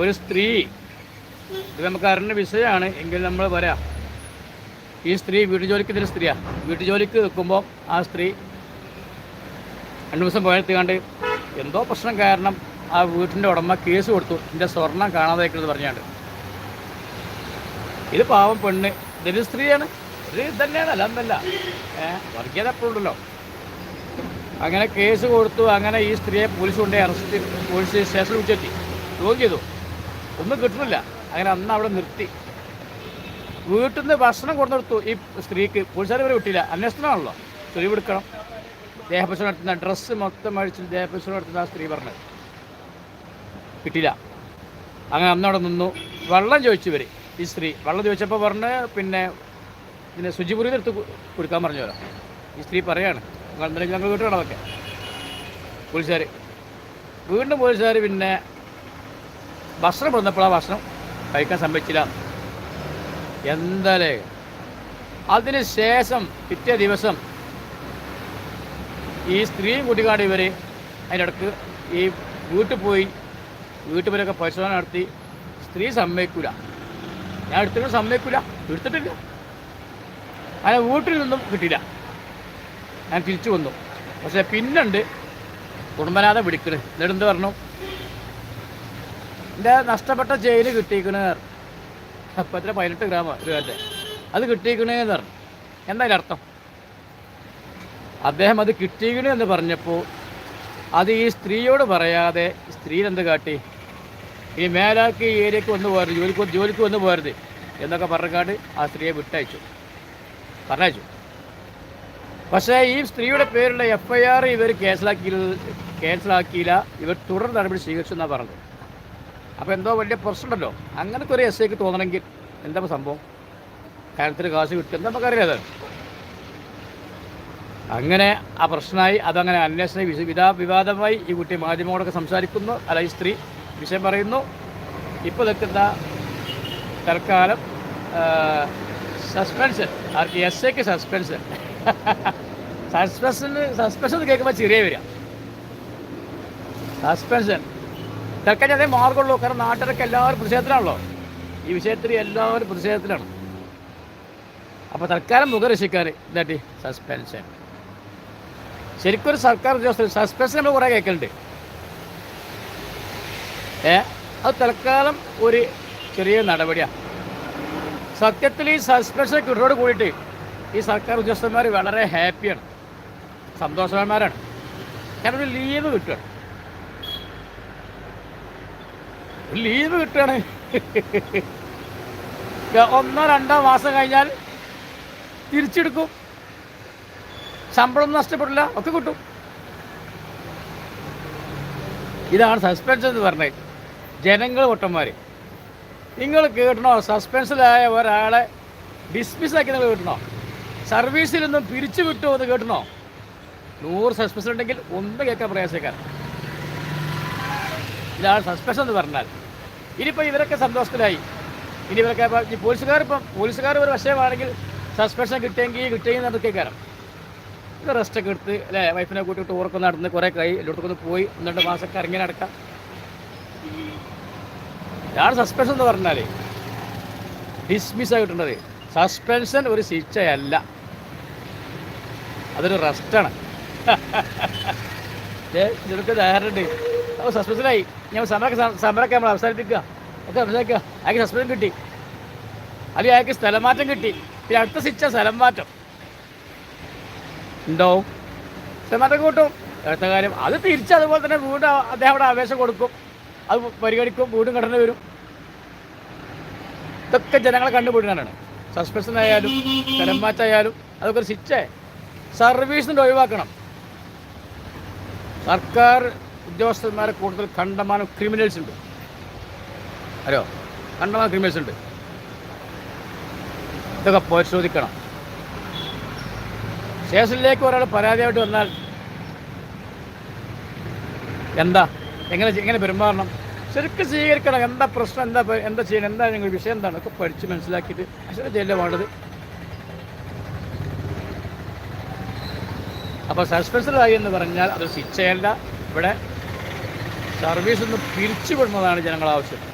ഒരു സ്ത്രീ ഇത് നമുക്ക് അറിഞ്ഞ വിഷയമാണ് എങ്കിൽ നമ്മൾ പറയാം ഈ സ്ത്രീ വീട്ടു ജോലിക്ക് ഇതിൽ സ്ത്രീയാണ് വീട്ടു ജോലിക്ക് നിൽക്കുമ്പോൾ ആ സ്ത്രീ രണ്ടു ദിവസം പോയെടുത്തുകൊണ്ട് എന്തോ പ്രശ്നം കാരണം ആ വീട്ടിന്റെ ഉടമ കേസ് കൊടുത്തു എന്റെ സ്വർണം കാണാതായിരിക്കുന്നത് പറഞ്ഞാണ്ട്. ഇത് പാവം പെണ്ണ് ഇതൊരു സ്ത്രീയാണ് ഇത് തന്നെയാണ് അല്ലെന്നല്ല. വർഗീയത എപ്പോഴുണ്ടല്ലോ അങ്ങനെ കേസ് കൊടുത്തു അങ്ങനെ ഈ സ്ത്രീയെ പോലീസ് കൊണ്ടേ അറസ്റ്റ് പോലീസ് സ്റ്റേഷനിൽ വിളിച്ചെത്തി. ചോദ്യം ചെയ്തു. ഒന്നും കിട്ടുന്നില്ല അങ്ങനെ അന്ന് അവിടെ നിർത്തി. വീട്ടിൽ നിന്ന് ഭക്ഷണം കൊണ്ടുകൊടുത്തു ഈ സ്ത്രീക്ക് പോലീസുകാർ വരെ വിട്ടില്ല. അന്വേഷണമാണല്ലോ. സ്ത്രീ എടുക്കണം. ദേഹപരിശോധന നടത്തുന്ന ഡ്രസ്സ് മൊത്തം അഴിച്ച് ദേഹപരിശോധന നടത്തുന്ന ആ സ്ത്രീ പറഞ്ഞത്. കിട്ടിയില്ല. അങ്ങനെ അന്നവിടെ നിന്നു. വെള്ളം ചോദിച്ചു ഇവർ ഈ സ്ത്രീ. വെള്ളം ചോദിച്ചപ്പോൾ പറഞ്ഞ് പിന്നെ പിന്നെ ശുചിപുരി എടുത്ത് കൊടുക്കാൻ പറഞ്ഞു വരാം ഈ സ്ത്രീ പറയാണ് നിങ്ങൾ എന്തെങ്കിലും ഞങ്ങൾ വീട്ടിൽ അതൊക്കെ. പോലീസുകാർ വീണ്ടും പോലീസുകാർ പിന്നെ ഭക്ഷണം വന്നപ്പോൾ ആ ഭക്ഷണം കഴിക്കാൻ സമ്മതിച്ചില്ല എന്താലേ? അതിന് ശേഷം പിറ്റേ ദിവസം ഈ സ്ത്രീയും കുട്ടിക്കാട് ഇവർ അതിന്റെ ഇടയ്ക്ക് ഈ വീട്ടിൽ പോയി വീട്ടുപേരൊക്കെ പരിശോധന നടത്തി. സ്ത്രീ സമ്മതിക്കൂല. ഞാൻ എടുത്തിട്ട് സമ്മതിക്കൂല. എടുത്തിട്ടില്ല. അങ്ങനെ വീട്ടിൽ നിന്നും കിട്ടില്ല ഞാൻ തിരിച്ചു വന്നു. പക്ഷേ പിന്നുണ്ട് കുടുംബനാഥ വിളിക്കണ്. എന്നിട്ട് എന്ത് പറഞ്ഞു? എന്റെ നഷ്ടപ്പെട്ട ചെയിന് കിട്ടിയിക്കണേ അപ്പം എത്ര? പതിനെട്ട് ഗ്രാമാണ് രൂപത്തെ അത് കിട്ടിയിക്കണേന്ന് പറഞ്ഞു. എന്തായാലും അർത്ഥം? അദ്ദേഹം അത് കിട്ടിയിക്കണു എന്ന് പറഞ്ഞപ്പോൾ അത് ഈ സ്ത്രീയോട് പറയാതെ സ്ത്രീ എന്ത് കാട്ടി? ഈ മേലാക്ക് ഈ ഏരിയക്ക് വന്ന് പോരുത് ജോലിക്ക് ജോലിക്ക് വന്ന് പോരുത് എന്നൊക്കെ പറഞ്ഞാണ്ട് ആ സ്ത്രീയെ വിട്ടയച്ചു. പറഞ്ഞയച്ചു. പക്ഷേ ഈ സ്ത്രീയുടെ പേരുള്ള എഫ് ഐ ആർ ഇവർ കേസിലാക്കി കേസിലാക്കിയില്ല ഇവർ തുടർ നടപടി സ്വീകരിച്ചു എന്നാണ് പറഞ്ഞത്. അപ്പോൾ എന്തോ വലിയ പ്രശ്നമുണ്ടല്ലോ. അങ്ങനത്തെ ഒരു എസ് ഐക്ക് തോന്നണമെങ്കിൽ എന്താ സംഭവം? കാര്യത്തിന് കാശ് കിട്ടും. എന്താ നമുക്കറിയാം അത്. അങ്ങനെ ആ പ്രശ്നമായി അതങ്ങനെ അന്വേഷണ വിധാ വിവാദമായി ഈ കുട്ടി മാധ്യമങ്ങളൊക്കെ സംസാരിക്കുന്നു. അല്ല ഈ സ്ത്രീ വിഷയം പറയുന്നു. ഇപ്പോൾ നിൽക്കുന്ന തൽക്കാലം സസ്പെൻഷൻ എസ് ഐക്ക് സസ്പെൻഷൻ സസ്പെൻഷൻ സസ്പെൻഷൻ കേൾക്കുമ്പോൾ ചെറിയ വരിക. സസ്പെൻഷൻ തൽക്കാലം അതേ മാർഗമുള്ളൂ. കാരണം നാട്ടിലൊക്കെ എല്ലാവരും പ്രതിഷേധത്തിലാണല്ലോ. ഈ വിഷയത്തിൽ എല്ലാവരും പ്രതിഷേധത്തിലാണ്. അപ്പോൾ തൽക്കാലം മുഖരക്ഷിക്കാൻ ഇതാട്ടി സസ്പെൻഷൻ ശരിക്കും ഒരു സർക്കാർ ഉദ്യോഗസ്ഥർ സസ്പെൻഷൻ നമ്മൾ കുറേ കേൾക്കലുണ്ട്. ഏ? അത് തൽക്കാലം ഒരു ചെറിയ നടപടിയാണ് സത്യത്തിൽ ഈ സസ്പെൻഷൻ കിട്ടോട് കൂടിയിട്ട് ഈ സർക്കാർ ഉദ്യോഗസ്ഥന്മാർ വളരെ ഹാപ്പിയാണ് സന്തോഷവാന്മാരാണ്. കാരണം ഒരു ലീവ് കിട്ടുകയാണ് ലീവ് കിട്ടണേ ഒന്നോ രണ്ടോ മാസം കഴിഞ്ഞാൽ തിരിച്ചെടുക്കും. ശമ്പളം നഷ്ടപ്പെടില്ല ഒക്കെ കിട്ടും. ഇതാണ് സസ്പെൻഷൻ എന്ന് പറഞ്ഞത്. ജനങ്ങൾ പൊട്ടന്മാർ നിങ്ങൾ കേട്ടണോ? സസ്പെൻഷനിലായ ഒരാളെ ഡിസ്മിസ് ആക്കി നിങ്ങൾ കേട്ടണോ? സർവീസിൽ നിന്നും പിരിച്ചു വിട്ടു എന്ന് കേട്ടണോ? നൂറ് സസ്പെൻഷൻ ഉണ്ടെങ്കിൽ ഒന്ന് കേൾക്കാൻ പ്രയാസക്കാരൻ ഇതാണ് സസ്പെൻഷൻ എന്ന് പറഞ്ഞാൽ. ഇനിയിപ്പോൾ ഇവരൊക്കെ സന്തോഷത്തിലായി. ഇനി ഇവരൊക്കെ ഈ പോലീസുകാർ ഇപ്പം പോലീസുകാർ ഒരു വശമാണെങ്കിൽ സസ്പെൻഷൻ കിട്ടിയെങ്കിൽ കിട്ടിയെങ്കിൽ നടത്തി കയറാം ഇത് റെസ്റ്റൊക്കെ എടുത്ത് അല്ലേ വൈഫിനെ കൂട്ടിയിട്ട് ടൂറൊക്കെ നടന്ന് കുറേ കൈ എല്ലായിടത്തൊക്കെ പോയി ഒന്ന് രണ്ട് മാസമൊക്കെ ഇറങ്ങി നടക്കാം. ഇതാണ് സസ്പെൻഷൻ എന്ന് പറഞ്ഞാൽ ഡിസ്മിസ് ആയിട്ടുള്ളത്. സസ്പെൻഷൻ ഒരു ശിക്ഷയല്ല. അതൊരു റെസ്റ്റാണ് ഇതിനൊക്കെ ധാരണയുണ്ട്. അപ്പോൾ സസ്പെൻഷനായി ഞാൻ സമരമൊക്കെ സമരമൊക്കെ നമ്മൾ അവസാനിപ്പിക്കുക. ഒക്കെ അവസാനിക്കുക അയാൾക്ക് സസ്പെൻഷൻ കിട്ടി. അല്ലെങ്കിൽ അയാൾക്ക് സ്ഥലം മാറ്റം കിട്ടി. പിന്നെ അടുത്ത സിച്ച സ്ഥലം മാറ്റം ഉണ്ടാവും സ്ഥലം മാറ്റം കൂട്ടും. അടുത്ത കാര്യം അത് തിരിച്ച് അതുപോലെ തന്നെ വീണ്ടും അദ്ദേഹം അവിടെ ആവേശം കൊടുക്കും. അത് പരിഗണിക്കും. വീണ്ടും ഘടന വരും. ഇതൊക്കെ ജനങ്ങളെ കണ്ടുപിടിക്കാനാണ്. സസ്പെൻഷൻ ആയാലും സ്ഥലം മാറ്റായാലും അതൊക്കെ ഒരു ശിക്ഷ സർവീസ് ഒഴിവാക്കണം. സർക്കാർ ഉദ്യോഗസ്ഥന്മാരെ കൂടുതൽ കണ്ടമാനം ക്രിമിനൽസ് ഉണ്ട്. അറിയോ കണ്ടമാനം ക്രിമിനൽസ് ഉണ്ട്. ഇതൊക്കെ പരിശോധിക്കണം. സ്റ്റേഷനിലേക്ക് ഒരാൾ പരാതിയായിട്ട് വന്നാൽ എന്താ? എങ്ങനെ എങ്ങനെ പെരുമാറണം? ശരിക്കും സ്വീകരിക്കണം. എന്താ പ്രശ്നം? എന്താ എന്താ ചെയ്യണം? എന്താ നിങ്ങൾ വിഷയം എന്താണ്? ഒക്കെ പഠിച്ച് മനസ്സിലാക്കിയിട്ട് അശ്വര ജയിലിൽ വേണ്ടത് അപ്പോൾ സസ്പെൻസറായി എന്ന് പറഞ്ഞാൽ അത് ശിക്ഷയല്ല ഇവിടെ സർവീസ് ഒന്ന് പിരിച്ചുവിടുന്നതാണ് ജനങ്ങൾ ആവശ്യം.